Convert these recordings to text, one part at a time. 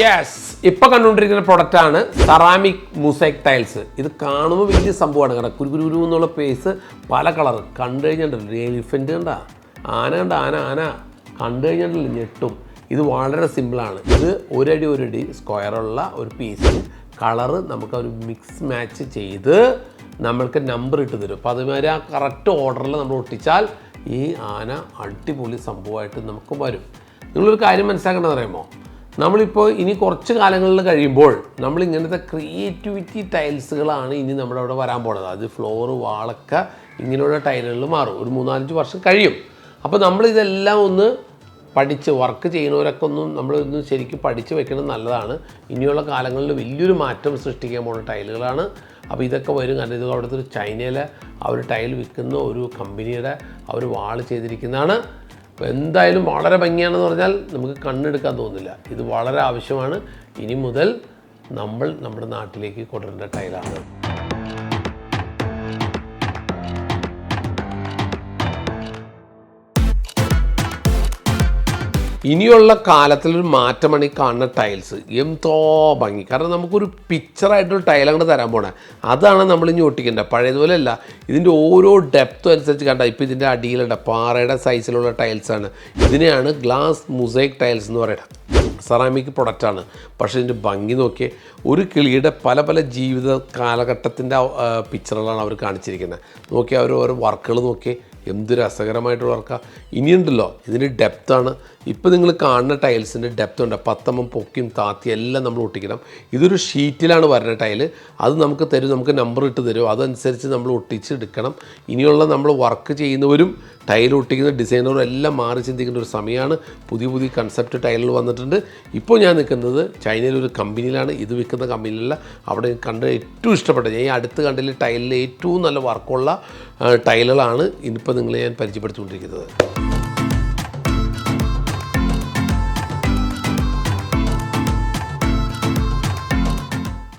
Yes ഇപ്പൊ കണ്ടുകൊണ്ടിരിക്കുന്ന product ആണ് സെറാമിക് മുസൈക് ടൈൽസ് ഇത് കാണുമ്പോൾ വലിയ സംഭവമാണ് കേട്ടോ. കുരു കുരു എന്നുള്ള പേസ് പല കളർ കണ്ടു കഴിഞ്ഞിട്ടുണ്ടല്ലോ. എലിഫന്റ് കണ്ട. ആന കണ്ട. ആന ആന. കണ്ടു കഴിഞ്ഞിട്ടുണ്ടല്ലോ ഞെട്ടും. ഇത് വളരെ സിമ്പിളാണ് ഇത് ഒരടി ഒരടി സ്ക്വയറുള്ള ഒരു പീസ് കളറ് നമുക്ക് ഒരു മിക്സ് മാച്ച് ചെയ്ത് നമ്മൾക്ക് നമ്പർ ഇട്ട് തരും. അപ്പോൾ അതുമാതിരി ആ കറക്റ്റ് ഓർഡറിൽ നമ്മൾ ഒട്ടിച്ചാൽ ഈ ആന അടിപൊളി സംഭവമായിട്ട് നമുക്ക് വരും. നിങ്ങളൊരു കാര്യം മനസ്സിലാക്കേണ്ടതെന്ന് അറിയുമോ? നമ്മളിപ്പോൾ ഇനി കുറച്ച് കാലങ്ങളിൽ കഴിയുമ്പോൾ നമ്മൾ ഇങ്ങനത്തെ ക്രിയേറ്റിവിറ്റി ടൈൽസുകളാണ് ഇനി നമ്മുടെ അവിടെ വരാൻ പോണത്. അത് ഫ്ലോറ് വാളൊക്കെ ഇങ്ങനെയുള്ള ടൈലുകളിൽ മാറും. ഒരു മൂന്നാലഞ്ച് വർഷം കഴിയും. അപ്പോൾ നമ്മളിതെല്ലാം ഒന്ന് പഠിച്ച് വർക്ക് ചെയ്യുന്നവരൊക്കെ ഒന്നും നമ്മളൊന്ന് ശരിക്കും പഠിച്ച് വെക്കുന്നത് നല്ലതാണ്. ഇനിയുള്ള കാലങ്ങളിൽ വലിയൊരു മാറ്റം സൃഷ്ടിക്കാൻ പോകുന്ന ടൈലുകളാണ് അപ്പോൾ ഇതൊക്കെ വരും. കാരണം ഇത് അവിടുത്തെ ഒരു ചൈനയിലെ ആ ഒരു ടൈൽ വിൽക്കുന്ന ഒരു കമ്പനിയുടെ അവർ വാൾ ചെയ്തിരിക്കുന്നതാണ്. അപ്പോൾ എന്തായാലും വളരെ ഭംഗിയാണെന്ന് പറഞ്ഞാൽ നമുക്ക് കണ്ണെടുക്കാൻ തോന്നില്ല ഇത് വളരെ ആവശ്യമാണ്. ഇനി മുതൽ നമ്മൾ നമ്മുടെ നാട്ടിലേക്ക് കൊണ്ടുവരേണ്ട ടൈലാണ്. ഇനിയുള്ള കാലത്തിലൊരു മാറ്റമാണ് ഈ കാണുന്ന ടൈൽസ് എന്തോ ഭംഗി. കാരണം നമുക്കൊരു പിക്ചറായിട്ടൊരു ടൈൽ അങ്ങോട്ട് തരാൻ പോണേ. അതാണ് നമ്മൾ ഇനി ഒട്ടിക്കേണ്ടത്. പഴയതുപോലെ അല്ല. ഇതിന്റെ ഓരോ ഡെപ്തും അനുസരിച്ച് കണ്ട ഇപ്പോൾ ഇതിന്റെ അടിയിലുണ്ട് പാറയുടെ സൈസിലുള്ള ടൈൽസാണ് ഇതിനെയാണ് ഗ്ലാസ് മുസൈക് ടൈൽസ് എന്ന് പറയുന്നത്. സെറാമിക് പ്രൊഡക്റ്റാണ് പക്ഷേ ഇതിന്റെ ഭംഗി നോക്കിയേ ഒരു കിളിയുടെ പല പല ജീവിത കാലഘട്ടത്തിന്റെ പിക്ചറുകളാണ് അവർ കാണിച്ചിരിക്കുന്നത്. നോക്കി അവർ ഓരോ വർക്കുകൾ നോക്കി എന്ത് രസകരമായിട്ടുള്ള വർക്കാണ് ഇനിയുണ്ടല്ലോ ഇതിന് ഡെപ്താണ് ഇപ്പോൾ നിങ്ങൾ കാണുന്ന ടൈൽസിന്റെ ഡെപ്ത് ഉണ്ട്. പത്തമ്മം പൊക്കിയും താത്തിയും എല്ലാം നമ്മൾ ഒട്ടിക്കണം. ഇതൊരു ഷീറ്റിലാണ് വരുന്ന ടൈൽ അത് നമുക്ക് തരും നമുക്ക് നമ്പർ ഇട്ട് തരും. അതനുസരിച്ച് നമ്മൾ ഒട്ടിച്ചെടുക്കണം. ഇനിയുള്ള നമ്മൾ വർക്ക് ചെയ്യുന്നവരും ടൈൽ ഒട്ടിക്കുന്ന ഡിസൈനറും എല്ലാം മാറി ചിന്തിക്കേണ്ട ഒരു സമയമാണ്. പുതിയ പുതിയ കൺസെപ്റ്റ് ടൈലുകൾ വന്നിട്ടുണ്ട്. ഇപ്പോൾ ഞാൻ നിൽക്കുന്നത് ചൈനയിൽ ഒരു കമ്പനിയിലാണ്. ഇത് വിൽക്കുന്ന കമ്പനിയിലല്ല. അവിടെ കണ്ട് ഏറ്റവും ഇഷ്ടപ്പെട്ട ഞാൻ ഈ അടുത്ത് കണ്ടതിൽ ടൈലിൽ ഏറ്റവും നല്ല വർക്കുള്ള ടൈലുകളാണ് ഇനിയിപ്പോൾ നിങ്ങളെ ഞാൻ പരിചയപ്പെടുത്തിക്കൊണ്ടിരിക്കുന്നത്.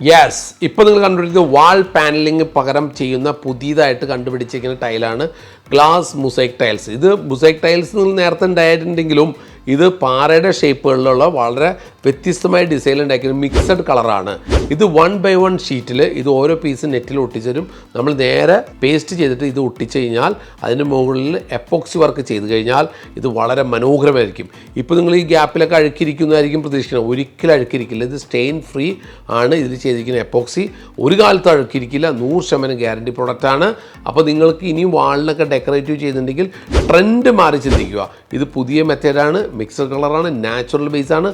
യെസ് ഇപ്പോൾ നിങ്ങൾ കണ്ടുപിടിക്കുന്നത് വാൾ പാനലിംഗ് പകരം ചെയ്യുന്ന പുതിയതായിട്ട് കണ്ടുപിടിച്ചിരിക്കുന്ന ടൈലാണ് ഗ്ലാസ് മുസൈക് ടൈൽസ് ഇത് മുസൈക് ടൈൽസ് നിങ്ങൾ നേരത്തെ ഉണ്ടായിട്ടുണ്ടെങ്കിലും ഇത് പാറയുടെ ഷേപ്പുകളിലുള്ള വളരെ വ്യത്യസ്തമായ ഡിസൈൻ ഉണ്ടാക്കിയ മിക്സഡ് കളറാണ് ഇത് വൺ ബൈ വൺ ഷീറ്റിൽ ഇത് ഓരോ പീസ് നെറ്റിൽ ഒട്ടിച്ചരും നമ്മൾ നേരെ പേസ്റ്റ് ചെയ്തിട്ട് ഇത് ഒട്ടിച്ച് കഴിഞ്ഞാൽ അതിന് മുകളിൽ എപ്പോക്സി വർക്ക് ചെയ്ത് കഴിഞ്ഞാൽ ഇത് വളരെ മനോഹരമായിരിക്കും. ഇപ്പോൾ നിങ്ങൾ ഈ ഗ്യാപ്പിലൊക്കെ അഴുക്കിരിക്കുന്നതായിരിക്കും പ്രതീക്ഷിക്കുന്നത്. ഒരിക്കലും അഴുക്കിരിക്കില്ല. ഇത് സ്റ്റെയിൻ ഫ്രീ ആണ് ഇതിൽ ചെയ്തിരിക്കുന്ന എപ്പോക്സി ഒരു കാലത്ത് അഴുക്കിരിക്കില്ല. നൂറ് ശതമാനം ഗ്യാരണ്ടി പ്രൊഡക്റ്റാണ് അപ്പോൾ നിങ്ങൾക്ക് ഇനിയും വാളിനൊക്കെ ഡെക്കറേറ്റീവ് ചെയ്യുന്നുണ്ടെങ്കിൽ ട്രെൻഡ് മാറി ചിന്തിക്കുക. ഇത് പുതിയ മെത്തേഡാണ് മിക്സഡ് കളറാണ് നാച്ചുറൽ ബേസ് ആണ്.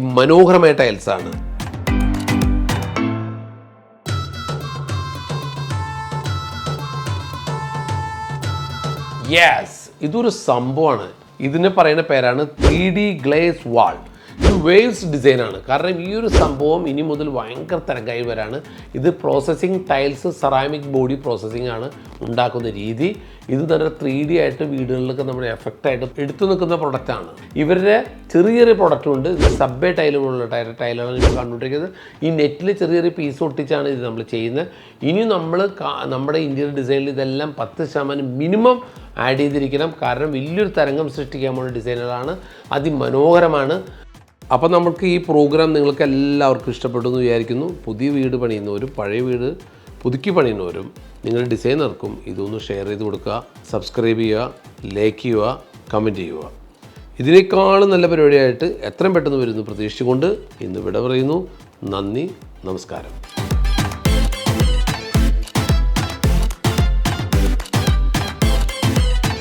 അതിമനോഹരമായ ആണ് യെസ് ഇതൊരു സംഭവമാണ്. ഇതിന് പറയുന്ന പേരാണ് ത്രീ ഡി ഗ്ലേസ് വാൾ ഇത് വേവ്സ് ഡിസൈനാണ് കാരണം ഈ ഒരു സംഭവം ഇനി മുതൽ ഭയങ്കര തിരക്കായി വരാണ്. ഇത് processing tiles ceramic body processing ആണ് ഉണ്ടാക്കുന്ന രീതി. ഇത് തന്നെ ത്രീ ഡി ആയിട്ട് വീടുകളിലൊക്കെ നമ്മുടെ എഫക്റ്റ് ആയിട്ട് എടുത്തു നിൽക്കുന്ന പ്രൊഡക്റ്റാണ് ഇവരുടെ ചെറിയ ചെറിയ പ്രൊഡക്റ്റും ഉണ്ട്. ഇത് ടൈൽ പോലുള്ള ടൈ ടൈലാണ് ഇപ്പോൾ കണ്ടുകൊണ്ടിരിക്കുന്നത്. ഈ നെറ്റിൽ ചെറിയ ചെറിയ പീസ് ഒട്ടിച്ചാണ് ഇത് നമ്മൾ ചെയ്യുന്നത്. ഇനി നമ്മൾ നമ്മുടെ ഇന്ത്യൻ ഡിസൈനിൽ ഇതെല്ലാം പത്ത് ശതമാനം മിനിമം ആഡ് ചെയ്തിരിക്കണം. കാരണം വലിയൊരു തരംഗം സൃഷ്ടിക്കാൻ പോകുന്ന ഡിസൈനുകളാണ് അതിമനോഹരമാണ്. അപ്പോൾ നമുക്ക് ഈ പ്രോഗ്രാം നിങ്ങൾക്ക് എല്ലാവർക്കും ഇഷ്ടപ്പെട്ടു എന്ന് വിചാരിക്കുന്നു. പുതിയ വീട് പണിയുന്നവരും പഴയ വീട് പുതുക്കി പണിയുന്നവരും നിങ്ങളുടെ ഡിസൈനർക്കും ഇതൊന്ന് ഷെയർ ചെയ്ത് കൊടുക്കുക സബ്സ്ക്രൈബ് ചെയ്യുക ലൈക്ക് ചെയ്യുക കമന്റ് ചെയ്യുക. ഇതിനേക്കാളും നല്ല പരിപാടിയായിട്ട് എത്രയും പെട്ടെന്ന് വരുന്നു പ്രതീക്ഷിച്ചുകൊണ്ട് ഇന്ന് വിട പറയുന്നു. നന്ദി നമസ്കാരം.